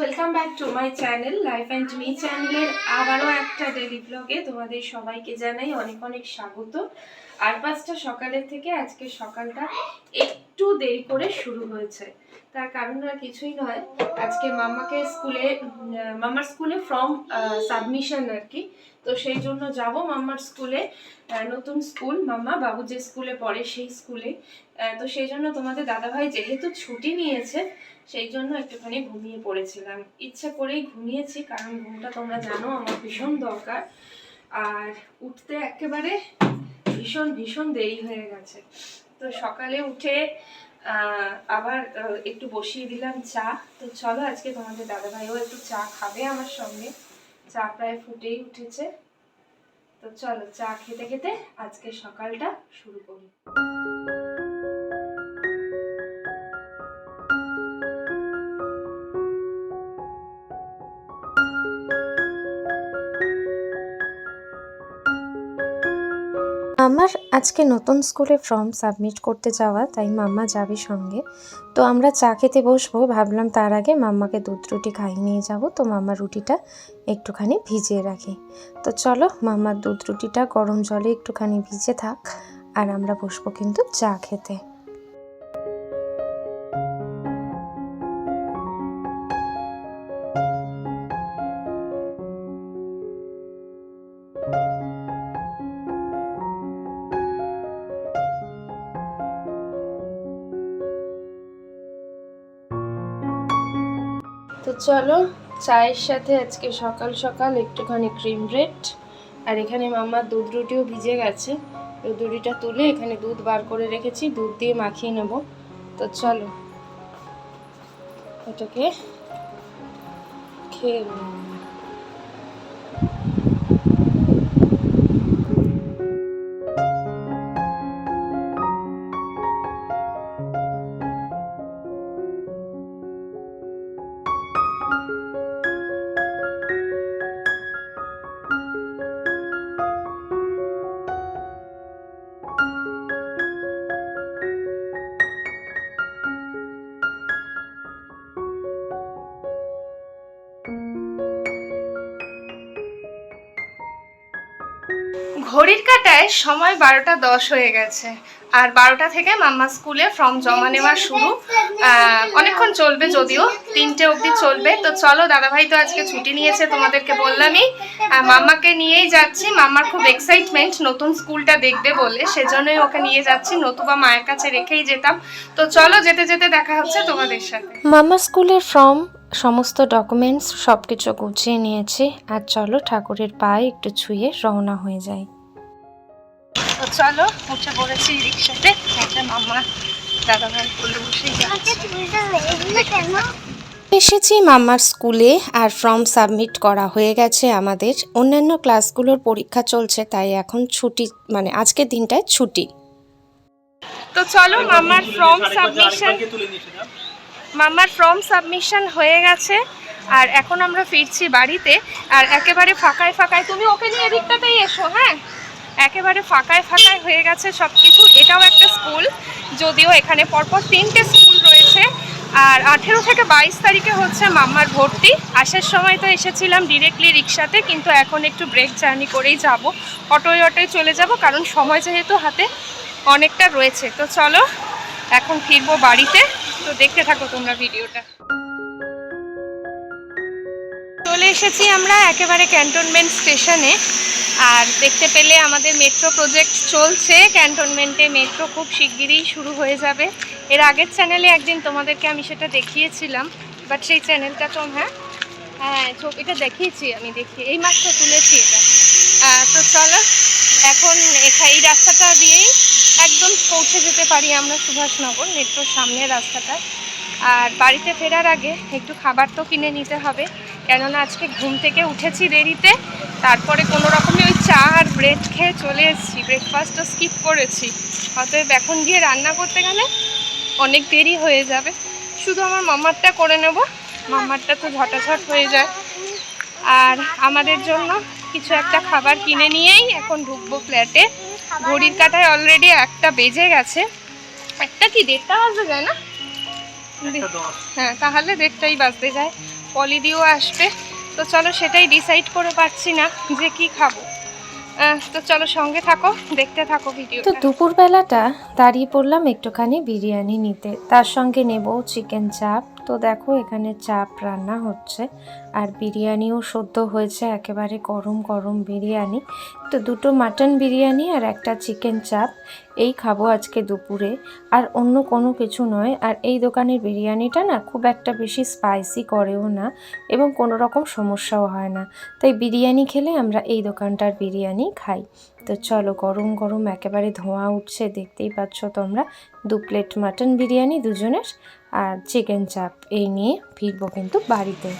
Welcome back to my channel life and me চ্যানেলের আবারও একটা ডেলি ব্লগে তোমাদের সবাইকে জানাই অনেক অনেক স্বাগত। আর পাঁচটা সকালের থেকে আজকে সকালটা একটু দেরি করে শুরু হয়েছে। তার কারণ আর কিছুই নয়। আজকে মাম্মাকে স্কুলে, মাম্মার স্কুলে ফর্ম সাবমিশন আর কি। তো সেই জন্য যাব মাম্মার স্কুলে নতুন স্কুল। মাম্মা বাবু যে স্কুলে পড়ে সেই স্কুলে। তো সেই জন্য তোমাদের দাদাভাই যেহেতু ছুটি নিয়েছে, সেই জন্য একটুখানি ঘুমিয়ে পড়েছিলাম। ইচ্ছে করেই ঘুমিয়েছি, কারণ ঘুমটা তোমরা জানো, আমার ভীষণ দরকার। আর উঠতে একেবারে ভীষণ ভীষণ দেরি হয়ে গেছে। তো সকালে উঠে আবার একটু বসিয়ে দিলাম চা। তো চলো আজকে তোমাদের দাদা দাদাভাইও একটু চা খাবে আমার সঙ্গে। চা প্রায় ফুটেই উঠেছে। তো চলো চা খেতে খেতে আজকে সকালটা শুরু করি। আমার আজকে নতুন স্কুলে ফর্ম সাবমিট করতে যাওয়া, তাই মাম্মা যাবে সঙ্গে। তো আমরা চা খেতে বসবো, ভাবলাম তার আগে মাম্মাকে দুধ রুটি খাইয়ে নিয়ে যাব। তো মাম্মা রুটিটা একটুখানি ভিজিয়ে রাখি। তো চলো মাম্মার দুধ রুটিটা গরম জলে একটুখানি ভিজে থাক, আর আমরা বসবো কিন্তু চা খেতে। চলো, চায়ের সাথে আজকে সকাল সকাল একটুখানি ক্রিম ব্রেড আর এখানে মামার দুধ রুটিও ভিজে গেছে। রুটিটা তুলে এখানে দুধ বার করে রেখেছি, দুধ দিয়ে মাখিয়ে নেব। তো চলো, এটাকে খেয়ে ঘড়ির কাটায় সময় বারোটা দশ হয়ে গেছে। আর বারোটা থেকে মাম্মা স্কুলে ফর্ম জমা নেওয়া শুরু। অনেকক্ষণ চলবে যদিও, তিনটে অবধি চলবে। তো চলো, দাদাভাই তো আজকে ছুটি নিয়েছে তোমাদেরকে বললামই। মাম্মাকে নিয়েই যাচ্ছি। মাম্মার খুব এক্সাইটমেন্ট নতুন স্কুলটা দেখবে বলে। সেজন্যই ওকে নিয়ে যাচ্ছি। নতুবা মায়ের কাছে রেখেই যেতাম। তো চলো, যেতে যেতে দেখা হচ্ছে তোমাদের সাথে। মাম্মা স্কুলের ফর্ম সমস্ত ডকুমেন্টস সব কিছু গুছিয়ে নিয়েছি আর চলো ঠাকুরের পায়ে একটু ছুঁয়ে রওনা হয়ে যাই। তো চলো উঠে পড়েছি রিক্সাতে। একটা এসেছি মামার স্কুলে আর ফর্ম সাবমিট করা হয়ে গেছে আমাদের। অন্যান্য ক্লাসগুলোর পরীক্ষা চলছে তাই এখন ছুটি মানে আজকের দিনটায় ছুটি। তো চলো মামার ফর্ম সাবমিশন মামার ফর্ম সাবমিশন হয়ে গেছে, আর এখন আমরা ফিরছি বাড়িতে, আর একেবারে ফাঁকায় ফাঁকায়, তুমি ওকে নিয়ে এদিকটাতেই এসো হ্যাঁ? একেবারে ফাঁকায় ফাঁকায় হয়ে গেছে সব কিছু এটাও একটা স্কুল, যদিও এখানে পরপর তিনটে স্কুল রয়েছে, আর আঠেরো থেকে বাইশ তারিখে হচ্ছে মাম্মার ভর্তি, আসার সময় তো এসেছিলাম ডিরেক্টলি রিক্সাতে কিন্তু এখন একটু ব্রেক জার্নি করেই যাব, অটোয় অটোয় চলে যাব, কারণ সময় যেহেতু হাতে অনেকটা রয়েছে, তো চলো, এখন ফিরবো বাড়িতে তো দেখতে থাকো তোমরা ভিডিওটা। চলে এসেছি আমরা একেবারে ক্যান্টনমেন্ট স্টেশনে। আর দেখতে পেলে আমাদের মেট্রো প্রজেক্ট চলছে। ক্যান্টনমেন্টে মেট্রো খুব শিগগিরই শুরু হয়ে যাবে। এর আগের চ্যানেলে একদিন তোমাদেরকে আমি সেটা দেখিয়েছিলাম বাট সেই চ্যানেলটা তো হ্যাঁ হ্যাঁ ছবিটা দেখিয়েছি আমি, দেখি, এই মাত্র তুলেছি এটা। তো চলো এখন এখা- এই রাস্তাটা দিয়েই একদম পৌঁছে যেতে পারি আমরা সুভাষনগর মেট্রোর সামনের রাস্তাটা। আর বাড়িতে ফেরার আগে একটু খাবার তো কিনে নিতে হবে, কেননা আজকে ঘুম থেকে উঠেছি দেরিতে, তারপরে কোনো রকমে ওই চা আর ব্রেড খেয়ে চলে এসেছি ব্রেকফাস্টও স্কিপ করেছি। অতএব এখন গিয়ে রান্না করতে গেলে অনেক দেরি হয়ে যাবে। শুধু আমার মামারটা করে নেব, মামারটা তো ঝটাঝট হয়ে যায়। আর আমাদের জন্য কিছু একটা খাবার কিনে নিয়েই এখন ঢুকবো ফ্ল্যাটে ঘড়ির কাঁটায় অলরেডি একটা বেজে গেছে। একটা কি দেড়টা বাজে যায় না? হ্যাঁ তাহলে দেড়টাই বাজতে যায়। পলিদিও আসবে। তো চলো সেটাই ডিসাইড করে পারছি না যে কি খাব। তো চলো সঙ্গে থাকো দেখতে থাকো ভিডিও তো দুপুরবেলাটা দাঁড়িয়ে পড়লাম একটুখানি বিরিয়ানি নিতে। তার সঙ্গে নেব চিকেন চাপ তো দেখো এখানে চাপ রান্না হচ্ছে আর বিরিয়ানিও সদ্য হয়েছে একেবারে গরম গরম বিরিয়ানি। তো দুটো মাটন বিরিয়ানি আর একটা চিকেন চাপ এই খাব আজকে দুপুরে। আর অন্য কোনো কিছু নয়। আর এই দোকানের বিরিয়ানিটা না খুব একটা বেশি স্পাইসি করেও না এবং কোনো রকম সমস্যাও হয় না। তাই বিরিয়ানি খেলে আমরা এই দোকানটার বিরিয়ানি খাই। তো চলো গরম গরম একেবারে ধোঁয়া উঠছে দেখতেই পাচ্ছ তোমরা। দু প্লেট মাটন বিরিয়ানি দুজনের আর চিকেন চাপ এই নিয়ে ফিরবো কিন্তু বাড়িতে।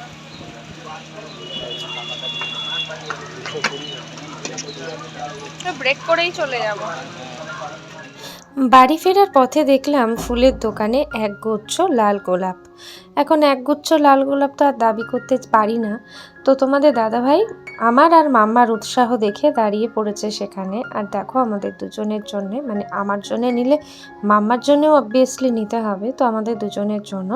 ব্রেক করেই চলে যাব। বাড়ি ফেরার পথে দেখলাম ফুলের দোকানে এক গুচ্ছ লাল গোলাপ। এখন এক গুচ্ছ লাল গোলাপ তো আর দাবি করতে পারি না। তো তোমাদের দাদাভাই, আমার আর মাম্মার উৎসাহ দেখে দাঁড়িয়ে পড়েছে সেখানে। আর দেখো আমাদের দুজনের জন্যে মানে আমার জন্য নিলে মাম্মার জন্যেও অবভিয়াসলি নিতে হবে। তো আমাদের দুজনের জন্য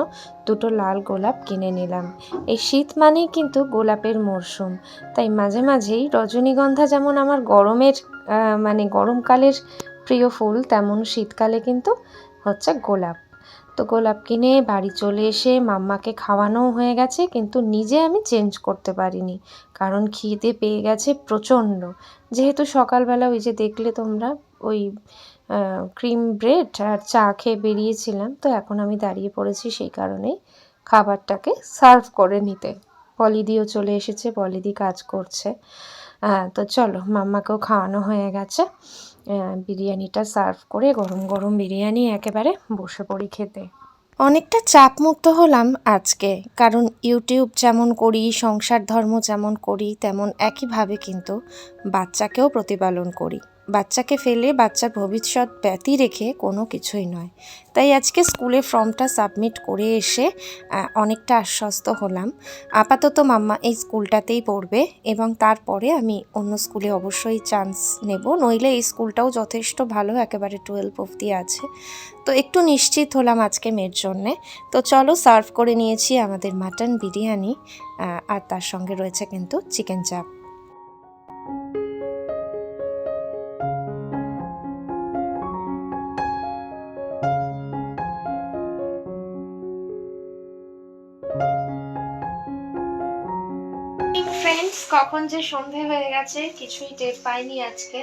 দুটো লাল গোলাপ কিনে নিলাম। এই শীত মানেই কিন্তু গোলাপের মরশুম। তাই মাঝে মাঝেই রজনীগন্ধা যেমন আমার গরমের মানে গরমকালের প্রিয় ফুল, তেমন শীতকালে কিন্তু হচ্ছে গোলাপ। তো গোলাপ কিনে বাড়ি চলে এসে মাম্মাকে খাওয়ানোও হয়ে গেছে, কিন্তু নিজে আমি চেঞ্জ করতে পারিনি। কারণ খিদে পেয়ে গেছে প্রচণ্ড। যেহেতু সকালবেলা ওই যে দেখলে তোমরা, ওই ক্রিম ব্রেড আর চা খেয়ে বেরিয়েছিলাম, তো এখন আমি দাঁড়িয়ে পড়েছি সেই কারণেই খাবারটাকে সার্ভ করে নিতে। পলিদিও চলে এসেছে, পলিদি কাজ করছে। তো চলো, মাম্মাকেও খাওয়ানো হয়ে গেছে। বিরিয়ানিটা সার্ভ করে গরম গরম বিরিয়ানি একেবারে বসে পড়ি খেতে। অনেকটা চাপমুক্ত হলাম আজকে, কারণ ইউটিউব যেমন করি, সংসার ধর্ম যেমন করি, তেমন একইভাবে কিন্তু বাচ্চাকেও প্রতিপালন করি। বাচ্চাকে ফেলে বাচ্চার ভবিষ্যৎ ব্যতি রেখে কোনো কিছুই নয়। তাই আজকে স্কুলে ফর্মটা সাবমিট করে এসে অনেকটা আশ্বস্ত হলাম। আপাতত মাম্মা এই স্কুলটাতেই পড়বে এবং তারপরে আমি অন্য স্কুলে অবশ্যই চান্স নেব। নইলে এই স্কুলটাও যথেষ্ট ভালো, একেবারে টুয়েলভ অবধি আছে। তো একটু নিশ্চিত হলাম আজকে মেয়ের জন্যে। তো চলো সার্ভ করে নিয়েছি আমাদের মাটন বিরিয়ানি আর তার সঙ্গে রয়েছে কিন্তু চিকেন চাপ। ফ্রেন্ডস কখন যে সন্ধে হয়ে গেছে, কিছুই টের পাইনি আজকে।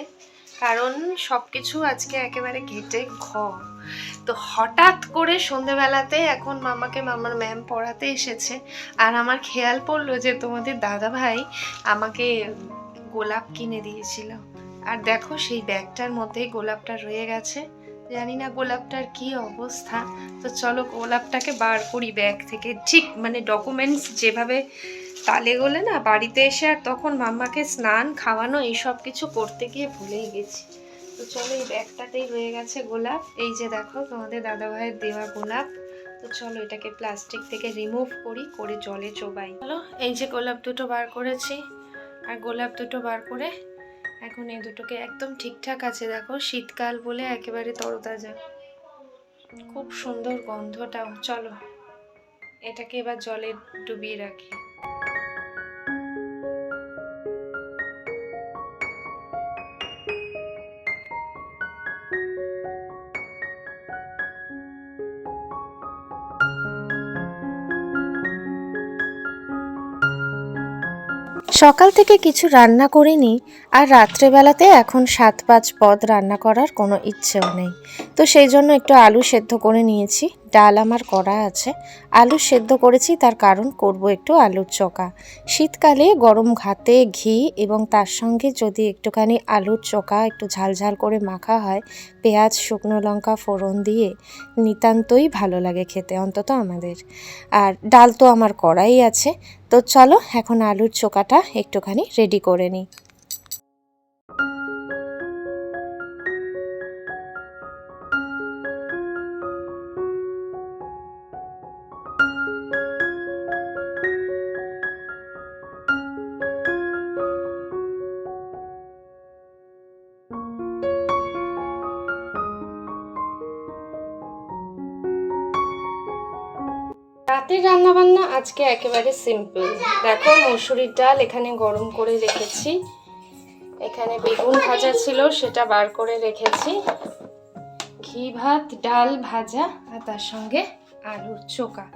কারণ সব কিছু আজকে একেবারে ঘেটে ঘ তো হঠাৎ করে সন্ধেবেলাতে এখন মামাকে মামার ম্যাম পড়াতে এসেছে। আর আমার খেয়াল পড়ল যে তোমাদের দাদা ভাই আমাকে গোলাপ কিনে দিয়েছিল। আর দেখো সেই ব্যাগটার মধ্যেই গোলাপটা রয়ে গেছে। জানি না গোলাপটার কি অবস্থা। তো চলো গোলাপটাকে বার করি ব্যাগ থেকে। ঠিক মানে ডকুমেন্টস যেভাবে তালে গলে না, বাড়িতে এসে আর তখন মাম্মাকে স্নান, খাওয়ানো, এইসব কিছু করতে গিয়ে ভুলেই গেছি। তো চলো এই ব্যাগটাতেই রয়ে গেছে গোলাপ। এই যে দেখো তোমাদের দাদা ভাইয়ের দেওয়া গোলাপ। তো চলো এটাকে প্লাস্টিক থেকে রিমুভ করি, করে জলে চোবাই। চলো, এই যে গোলাপ দুটো বার করেছি। আর গোলাপ দুটো বার করে এখন এই দুটোকে একদম ঠিকঠাক আছে, দেখো শীতকাল বলে একেবারে তরতাজা। খুব সুন্দর গন্ধটাও। চলো, এটাকে এবার জলে ডুবিয়ে রাখি। সকাল থেকে কিছু রান্না করিনি আর রাত্রেবেলাতে এখন সাত পাঁচ পদ রান্না করার কোনো ইচ্ছেও নেই। তো সেই জন্য একটু আলু সেদ্ধ করে নিয়েছি। ডাল আমার করা আছে। আলু সেদ্ধ করেছি, তার কারণ করব একটু আলুর চোকা। শীতকালে গরম ঘাতে ঘি এবং তার সঙ্গে যদি একটুখানি আলুর চোকা একটু ঝালঝাল করে মাখা হয়, পেঁয়াজ, শুকনো লঙ্কা, ফোড়ন দিয়ে নিতান্তই ভালো লাগে খেতে, অন্তত আমাদের। আর ডাল তো আমার করাই আছে। তো চলো এখন আলুর চোকাটা একটুখানি রেডি করে নিই। রাতে বান্না আজকে একেবারে সিম্পল দেখো, মসুরির ডাল এখানে গরম করে রেখেছি। এখানে বেগুন ভাজা ছিল, সেটা বার করে রেখেছি। ঘি ভাত, ডাল ভাজা, আর তার সঙ্গে আলুর চোকা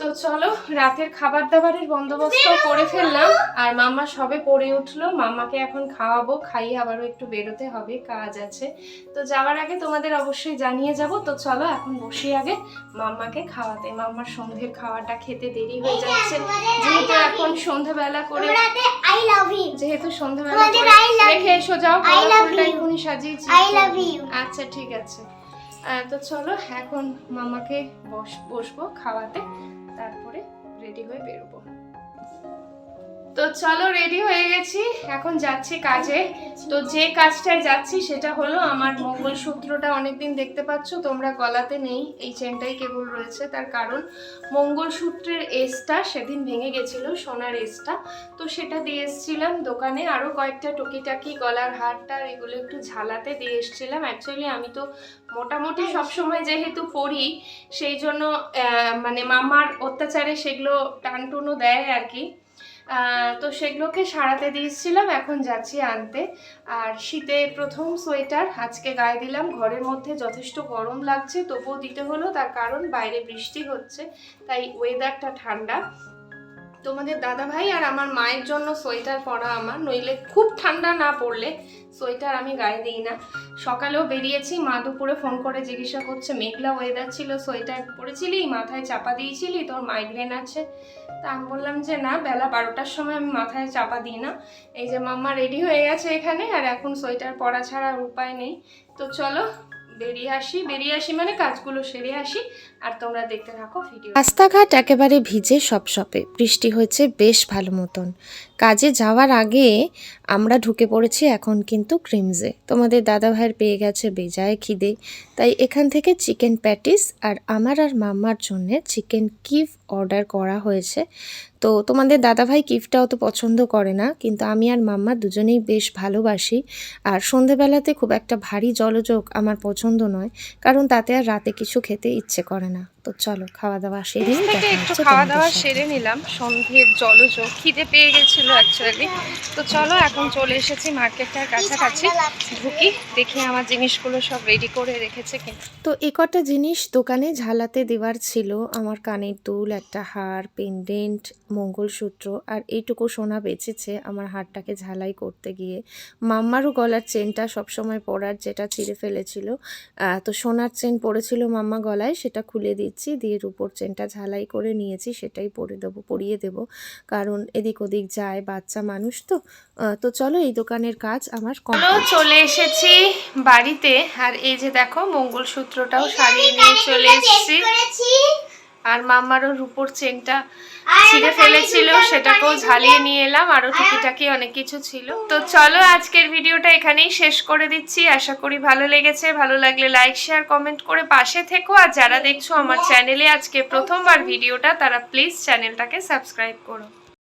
তো চলো রাতের খাবার দাবারের বন্দোবস্ত করে ফেললাম। আর মাম্মা সবে পড়ে উঠল। মাম্মাকে এখন খাওয়াবো খাইয়ে আবারও একটু বেরোতে হবে কাজ আছে। তো যাওয়ার আগে তোমাদের অবশ্যই জানিয়ে যাব। তো চলো এখন বসি আগে মাম্মাকে খাওয়াতে। মাম্মার সন্ধ্যের খাওয়াটা খেতে দেরি হয়ে যাচ্ছে। যেহেতু এখন সন্ধ্যাবেলা করে যেহেতু সন্ধ্যাবেলা রেখে এসো যাও ফুলটা সাজিয়েছি. আচ্ছা ঠিক আছে। তো চলো এখন মামাকে বস বসবো খাওয়াতে। তারপরে রেডি হয়ে বেরোবো। তো চলো রেডি হয়ে গেছি, এখন যাচ্ছি কাজে। তো যে কাজটায় যাচ্ছি সেটা হলো আমার মঙ্গলসূত্রটা অনেকদিন দেখতে পাচ্ছ, তোমরা গলাতে নেই, এই চেনটাই কেবল রয়েছে। তার কারণ মঙ্গলসূত্রের এসটা সেদিন ভেঙে গেছিল, সোনার এসটা তো সেটা দিয়ে এসেছিলাম দোকানে আরও কয়েকটা টুকিটাকি গলার হারটার এগুলো একটু ঝালাতে দিয়ে এসেছিলাম। অ্যাকচুয়ালি আমি তো মোটামুটি সবসময় যেহেতু পড়ি, সেই জন্য মানে মামার অত্যাচারে সেগুলো টানটুনো দেয় আর কি। তো সেগুলোকে সারাতে দিয়েছিলাম, এখন যাচ্ছি আনতে। আর শীতে প্রথম সোয়েটার আজকে গায়ে দিলাম। ঘরের মধ্যে যথেষ্ট গরম লাগছে, তবুও দিতে হলো, তার কারণ বাইরে বৃষ্টি হচ্ছে, তাই ওয়েদারটা ঠান্ডা। তোমাদের দাদা ভাই আর আমার মায়ের জন্য সোয়েটার পরা আমার, নইলে খুব ঠান্ডা না পড়লে সোয়েটার আমি গায়ে দিই না। সকালেও বেরিয়েছি, মা দুপুরে ফোন করে জিজ্ঞাসা করছে, মেঘলা ওয়েদার ছিল, সোয়েটার পরেছিলি, মাথায় চাপা দিয়েছিলি, তোর মাইগ্রেন আছে। তা আমি বললাম যে না, বেলা বারোটার সময় আমি মাথায় চাপা দিই না। এই যে মাম্মা রেডি হয়ে গেছে এখানে, আর এখন সোয়েটার পরা ছাড়া উপায় নেই। তো চলো বেরিয়ে আসি বেরিয়ে আসি মানে কাজগুলো সেরে আসি আর তোমরা দেখতে থাকো, ভিডিও। রাস্তাঘাট একেবারে ভিজে সপসপে। বৃষ্টি হয়েছে বেশ ভালো মতন। কাজে যাওয়ার আগে আমরা ঢুকে পড়েছি এখন কিন্তু ক্রিমজে। তোমাদের দাদা ভাইয়ের পেয়ে গেছে বেজায় খিদে। তাই এখান থেকে চিকেন প্যাটিস আর আমার আর মাম্মার জন্য চিকেন কিফ অর্ডার করা হয়েছে। তো তোমাদের দাদাভাই কিফটা অত পছন্দ করে না, কিন্তু আমি আর মাম্মা দুজনেই বেশ ভালোবাসি। আর সন্ধেবেলাতে খুব একটা ভারী জলযোগ আমার পছন্দ নয়, কারণ তাতে আর রাতে কিছু খেতে ইচ্ছে করে না। তো চলো খাওয়া দাওয়া সেরে থেকে একটু খাওয়া দাওয়া সেরে নিলাম সন্ধ্যের জলযোগ খিদে পেয়ে গেছিল অ্যাকচুয়ালি তো চলো এখন চলে এসেছি মার্কেটটার কাছাকাছি ঢুকি দেখি আমার জিনিসগুলো সব রেডি করে রেখেছে কিনা। তো এ কটা জিনিস দোকানে ঝালাতে দেওয়ার ছিল আমার কানের দুল একটা হার পেন্ডেন্ট মঙ্গলসূত্র আর এইটুকু সোনা বেঁচেছে আমার হারটাকে ঝালাই করতে গিয়ে। মাম্মারও গলার চেনটা সবসময় পরার যেটা ছিঁড়ে ফেলেছিল তো সোনার চেন পড়েছিল মাম্মা গলায় সেটা খুলে দিচ্ছি দিয়ে রুপোর চেনটা ঝালাই করে নিয়েছি সেটাই পরে দেবো পরিয়ে দেবো। কারণ এদিক ওদিক যায় বাচ্চা মানুষ তো। আহ, তো চলো এই দোকানের কাজ আমার চলো চলে এসেছি বাড়িতে। আর এই যে দেখো মঙ্গলসূত্রটাও সারিয়ে নিয়ে চলে এসেছি। আর মাম্মারও রূপোর চেনটা ছিঁড়ে ফেলেছিল সেটাকেও ঝালিয়ে নিয়ে এলাম আরও টুকিটাকি অনেক কিছু ছিল। তো চলো আজকের ভিডিওটা এখানেই শেষ করে দিচ্ছি। আশা করি ভালো লেগেছে ভালো লাগলে লাইক শেয়ার কমেন্ট করে পাশে থেকো। আর যারা দেখছ আমার চ্যানেলে আজকে প্রথমবার ভিডিওটা তারা প্লিজ চ্যানেলটাকে সাবস্ক্রাইব করো।